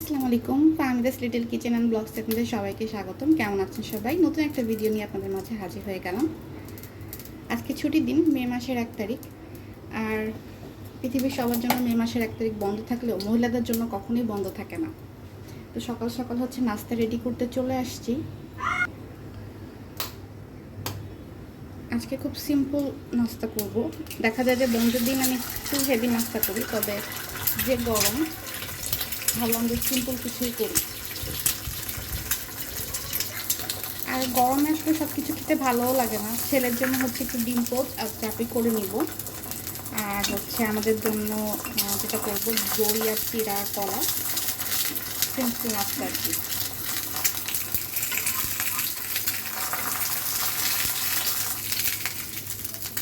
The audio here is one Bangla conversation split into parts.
আসসালামু আলাইকুম Fahmida's little kitchen and blogs আপনাদের সবাইকে স্বাগতম। কেমন আছেন সবাই? নতুন একটা ভিডিও নিয়ে আপনাদের মাঝে হাজির হয়ে গেলাম। আজকে ছুটির দিন, মে মাসের এক তারিখ। আর পৃথিবীর সবার জন্য মে মাসের এক তারিখ বন্ধ থাকলেও মহিলাদের জন্য কখনোই বন্ধ থাকে না। তো সকাল সকাল হচ্ছে নাস্তা রেডি করতে চলে আসছি। আজকে খুব সিম্পল নাস্তা করব। দেখা যায় যে বন্ধের দিন আমি একটু হেভি নাস্তা করি, তবে যে গরম ভাবলাম যে সিম্পল কিছুই করি। আর গরমে আসলে সব কিছু খেতে ভালোও লাগে না। ছেলের জন্য হচ্ছে একটু ডিম পোচ আর চাপি করে নিব। আর হচ্ছে আমাদের জন্য যেটা করব, দই আর চিরা কলা। সিম্পল নাস্তা আর কি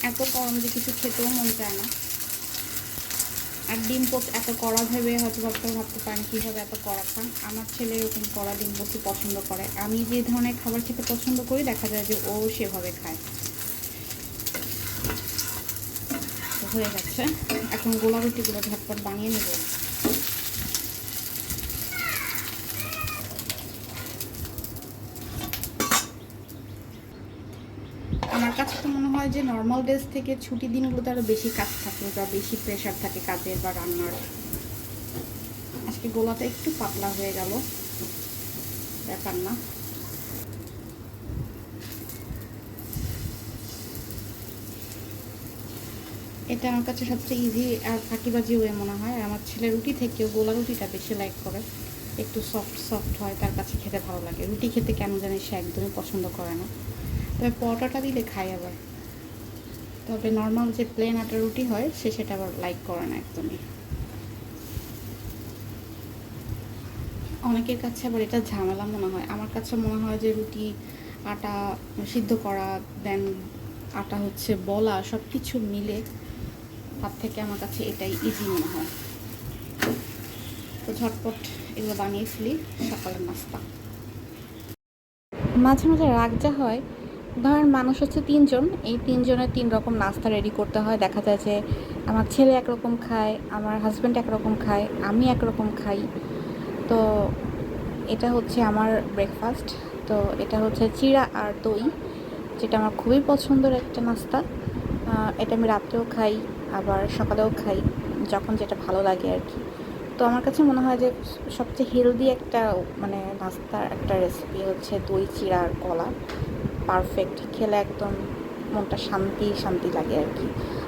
এত গরম যে কিছু খেতেও মন চায় না। আর ডিম পোক এত কড়া ভেবে হয়তো ভাবতে ভাবতে পারেন কীভাবে এত কড়া খান। আমার ছেলে এরকম কড়া ডিম পোচই পছন্দ করে। আমি যে ধরনের খাবার খেতে পছন্দ করি, দেখা যায় যে ও সেভাবে খায়। হয়ে গেছে। এখন গোলা রুটিগুলো ঝটপট বানিয়ে নেব আমার কাছে তো মনে হয় যে নর্মাল ডেজ থেকে ছুটি দিনগুলোতে আরও বেশি কাজ থাকে বা বেশি প্রেশার থাকে কাজের বা রান্নার। আজকে গোলাটা একটু পাতলা হয়ে গেল, ব্যাপার না। এটা আমার কাছে সবচেয়ে ইজি আর ফাঁকিবাজি ওয়ে মনে হয়। আমার ছেলে রুটি থেকেও গোলা রুটিটা বেশি লাইক করে। একটু সফট সফট হয়, তার কাছে খেতে ভালো লাগে। রুটি খেতে কেন জানি সে একদমই পছন্দ করে না। তবে পরোটাটা দিলে খাই আবার। তবে নর্মাল যে প্লেন আটা রুটি হয়, সে সেটা আবার লাইক করে না একদমই। অনেকের কাছে আবার এটা ঝামেলা মনে হয়। আমার কাছে মনে হয় যে রুটি, আটা সিদ্ধ করা দেন আটা হচ্ছে বলা সব কিছু মিলে তার থেকে আমার কাছে এটাই ইজি মনে হয়। তো ঝটপট এগুলো বানিয়ে ফেলি, সকালের নাস্তা। মাঝে মাঝে রাগ যা হয় ধরেন মানুষ হচ্ছে তিনজন, এই তিনজনের তিন রকম নাস্তা রেডি করতে হয়। দেখা যায় যে আমার ছেলে একরকম খায়, আমার হাজব্যান্ড একরকম খায়, আমি একরকম খাই। তো এটা হচ্ছে আমার ব্রেকফাস্ট তো এটা হচ্ছে চিড়া আর দই, যেটা আমার খুবই পছন্দের একটা নাস্তা। এটা আমি রাত্রেও খাই, আবার সকালেও খাই, যখন যেটা ভালো লাগে আর কি। তো আমার কাছে মনে হয় যে সবচেয়ে হেলদি একটা মানে নাস্তার একটা রেসিপি হচ্ছে দই, চিড়া আর কলা। পারফেক্ট খেলে একদম মনটা শান্তি শান্তি লাগে আর কি।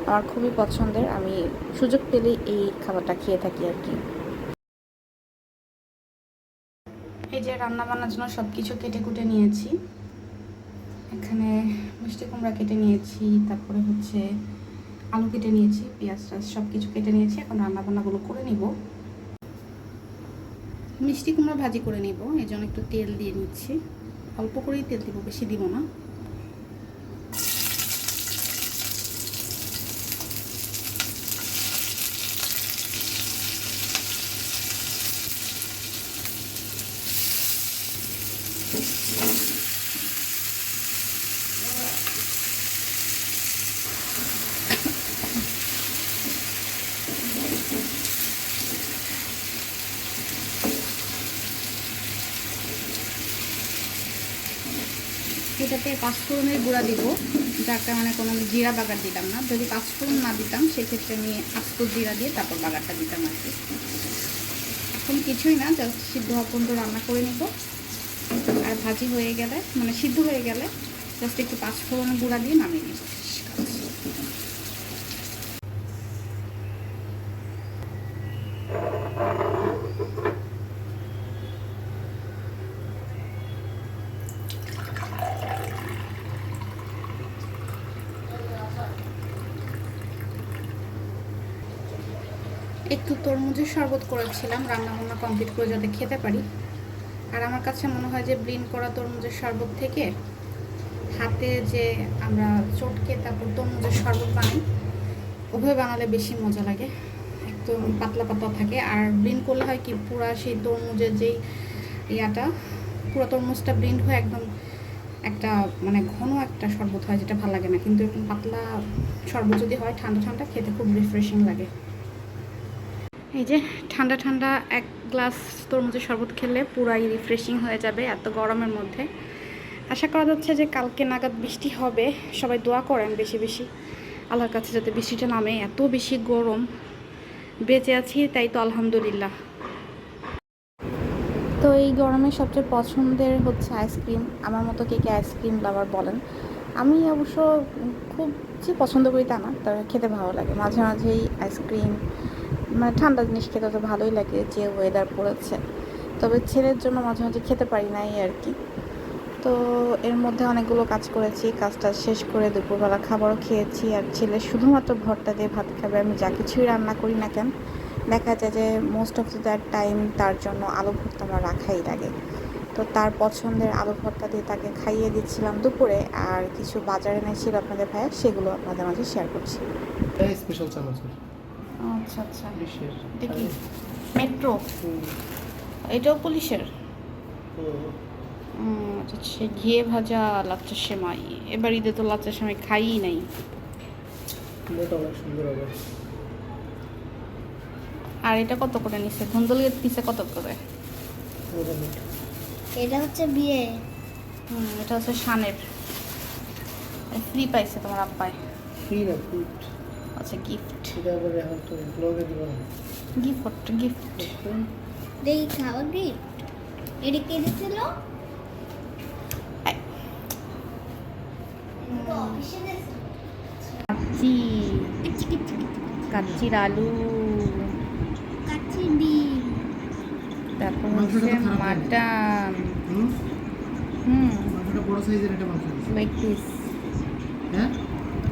আমার খুবই পছন্দের, আমি সুযোগ পেলেই এই খাবারটা খেয়ে থাকি আর কি। এই যে রান্না বান্নার জন্য সব কিছু কেটে কুটে নিয়েছি। এখানে মিষ্টি কুমড়া কেটে নিয়েছি, তারপরে হচ্ছে আলু কেটে নিয়েছি, পেঁয়াজ টাজ সব কিছু কেটে নিয়েছি, এখন রান্না বান্নাগুলো করে নিব। মিষ্টি কুমড়া ভাজি করে নিব, এই জন্য একটু তেল দিয়ে নিচ্ছি। অল্প করেই তেল দিব বেশি দিব না। এটাতে পাঁচফোড়নের গুঁড়া দিব। যার মানে কোনো জিরা বাগার দিতাম না। যদি পাঁচফোড়ন না দিতাম, সেক্ষেত্রে আমি আস্ত জিরা দিয়ে তারপর বাগারটা দিতাম আর কি। এখন কিছুই না, জাস্ট সিদ্ধ হওয়া পর্যন্ত রান্না করে নিব। আর ভাজি হয়ে গেলে মানে সিদ্ধ হয়ে গেলে, জাস্ট একটু পাঁচফোড়নের গুঁড়া দিয়ে নামিয়ে নিব। একটু তরমুজের শরবত করেছিলাম রান্না বান্না কমপ্লিট করে যাতে খেতে পারি। আর আমার কাছে মনে হয় যে ব্লিন করা তরমুজের শরবত থেকে হাতে যে আমরা চটকে তারপর তরমুজের শরবত বানাই, ওভাবে বানালে বেশি মজা লাগে। একদম পাতলা পাতলা থাকে। আর ব্লিন করলে হয় কি, পুরা সেই তরমুজের যেই ইয়াটা, পুরো তরমুজটা ব্লিন্ড হয়ে একদম একটা মানে ঘন একটা শরবত হয় যেটা ভালো লাগে না। কিন্তু এরকম পাতলা শরবত যদি হয়, ঠান্ডা ঠান্ডা, খেতে খুব রিফ্রেশিং লাগে। এই যে ঠান্ডা ঠান্ডা এক গ্লাস তরমুজের শরবত খেলে পুরাই রিফ্রেশিং হয়ে যাবে এত গরমের মধ্যে। আশা করা যাচ্ছে যে কালকে নাগাদ বৃষ্টি হবে, সবাই দোয়া করেন বেশি বেশি। আল্লাহর কাছে যাতে বৃষ্টিটা নামে, এত বেশি গরম। বেঁচে আছি, তাই তো আলহামদুলিল্লাহ। তো এই গরমে সবচেয়ে পছন্দের হচ্ছে আইসক্রিম। আমার মতো কে কে আইসক্রিম লাভার বলেন। আমি অবশ্য খুব যে পছন্দ করি তা না, তবে খেতে ভালো লাগে। মাঝে মাঝেই আইসক্রিম মানে ঠান্ডা জিনিস খেতে তো ভালোই লাগে যে ওয়েদার পড়েছে। তবে ছেলের জন্য মাঝে মাঝে খেতে পারি নাই আর কি। তো এর মধ্যে অনেকগুলো কাজ করেছি, কাজটা শেষ করে দুপুরবেলা খাবারও খেয়েছি আর ছেলে শুধুমাত্র ভর্তা দিয়ে ভাত খাবে, আমি যা কিছুই রান্না করি না কেন, দেখা যায় যে মোস্ট অফ দ্যাট টাইম তার জন্য আলু ভর্তা আমার রাখাই লাগে। তো তার পছন্দের আলু ভর্তা দিয়ে তাকে খাইয়ে দিচ্ছিলাম দুপুরে আর কিছু বাজারে এনেছিল আপনাদের ভাইয়া, সেগুলো আপনাদের মাঝে শেয়ার করছি। স্পেশাল চানাচুর। আচ্ছা আচ্ছা। কি মেট্রো। এটাও পুলিশের? আচ্ছা আচ্ছা ঘিয়ে ভাজা লাচ্চা সেমাই এবার ঈদে তো লাচ্চা সেমাই খাই নাই আর এটা কত করে নিছে? ধুন্দুলির নিচে কত করে? এটা হচ্ছে বিয়ে। হুম এটা হচ্ছে শানের। ফ্রি পাইছে তোমার আব্বাই। ফ্রি না আচ্ছা গিফট গিফট গিফট দেখি খাওয়া কি এটা কে দিছিল কাচ্চি কাচ্চির আলু ডিম তারপর হচ্ছে মাটন হুম হুম বড় সাইজের একটা মাংস লেগ পিস হ্যাঁ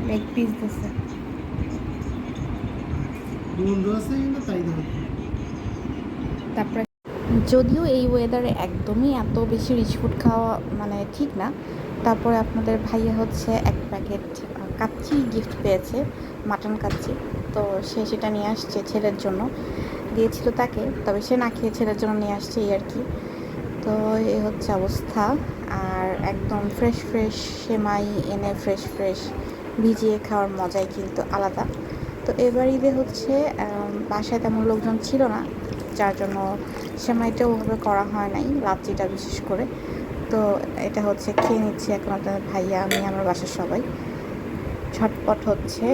লেগ পিস দিছে বন্ধু আছে কিন্তু তাই ধরো তারপরে যদিও এই ওয়েদারে একদমই এত বেশি রিচ ফুড খাওয়া মানে ঠিক না, তারপরে আপনাদের ভাইয়া হচ্ছে এক প্যাকেট কাচ্চি গিফট পেয়েছে মাটন কাচ্চি। তো সে সেটা নিয়ে আসছে ছেলের জন্য। দিয়েছিল তাকে, তবে সে না খেয়ে ছেলের জন্য নিয়ে আসছে এই আর কি। তো এই হচ্ছে অবস্থা। আর একদম ফ্রেশ ফ্রেশ সেমাই এনে ফ্রেশ ফ্রেশ ভিজিয়ে খাওয়ার মজাই কিন্তু আলাদা। তো এবার ঈদে হচ্ছে বাসায় তেমন লোকজন ছিল না, যার জন্য সেমাইটা ওভাবে করা হয় নাই লাচ্চিটা বিশেষ করে। তো এটা হচ্ছে, খেয়ে নিচ্ছি এখন আপনাদের ভাইয়া, আমি, আমার বাসার সবাই। ঝটপট হচ্ছে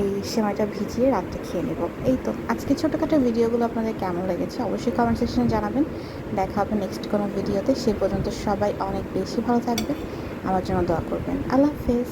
এই সেমাইটা ভিজিয়ে রাত্রে খেয়ে নেব। এই তো, আজকে ছোটোখাটো ভিডিওগুলো আপনাদের কেমন লেগেছে অবশ্যই কমেন্ট সেকশনে জানাবেন। দেখা হবে নেক্সট কোনো ভিডিওতে, সে পর্যন্ত সবাই অনেক বেশি ভালো থাকবে আমার জন্য দোয়া করবেন। আল্লাহ হাফেজ।